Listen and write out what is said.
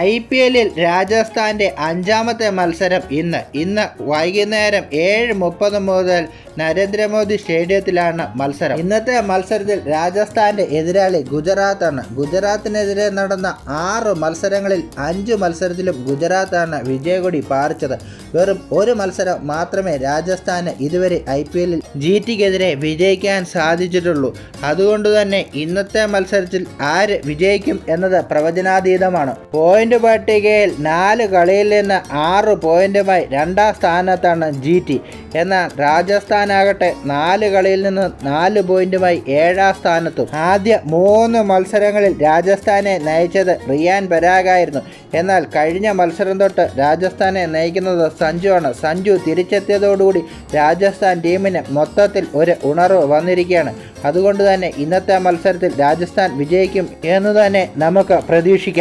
I P എല്ലിൽ രാജസ്ഥാന്റെ അഞ്ചാമത്തെ മത്സരം ഇന്ന്. ഇന്ന് വൈകുന്നേരം ഏഴ് മുപ്പത് മുതൽ നരേന്ദ്രമോദി സ്റ്റേഡിയത്തിലാണ് മത്സരം. ഇന്നത്തെ മത്സരത്തിൽ രാജസ്ഥാന്റെ എതിരാളി ഗുജറാത്താണ്. ഗുജറാത്തിനെതിരെ നടന്ന ആറ് മത്സരങ്ങളിൽ അഞ്ച് മത്സരത്തിലും ഗുജറാത്താണ് വിജയകൊടി പാറിച്ചത്. വെറും ഒരു മത്സരം മാത്രമേ രാജസ്ഥാന് ഇതുവരെ ഐ പി എല്ലിൽ ജി ടിക്കെതിരെ വിജയിക്കാൻ സാധിച്ചിട്ടുള്ളൂ. അതുകൊണ്ട് തന്നെ ഇന്നത്തെ മത്സരത്തിൽ ആര് വിജയിക്കും എന്നത് പ്രവചനാതീതമാണ്. പോയിന്റ് പട്ടികയിൽ നാല് കളിയിൽ നിന്ന് ആറ് പോയിന്റുമായി രണ്ടാം സ്ഥാനത്താണ് ജി ടി എന്നാൽ രാജസ്ഥാനാകട്ടെ നാല് കളിയിൽ നിന്ന് നാല് പോയിന്റുമായി ഏഴാം സ്ഥാനത്തും. ആദ്യ മൂന്ന് മത്സരങ്ങളിൽ രാജസ്ഥാനെ നയിച്ചത് റിയാൻ ബരാഗായിരുന്നു എന്നാൽ കഴിഞ്ഞ മത്സരം തൊട്ട് രാജസ്ഥാനെ നയിക്കുന്നത് സഞ്ജു ആണ്. സഞ്ജു തിരിച്ചെത്തിയതോടുകൂടി രാജസ്ഥാൻ ടീമിന് മൊത്തത്തിൽ ഒരു ഉണർവ് വന്നിരിക്കുകയാണ്. അതുകൊണ്ട് തന്നെ ഇന്നത്തെ മത്സരത്തിൽ രാജസ്ഥാൻ വിജയിക്കും എന്ന് തന്നെ നമുക്ക് പ്രതീക്ഷിക്കാം.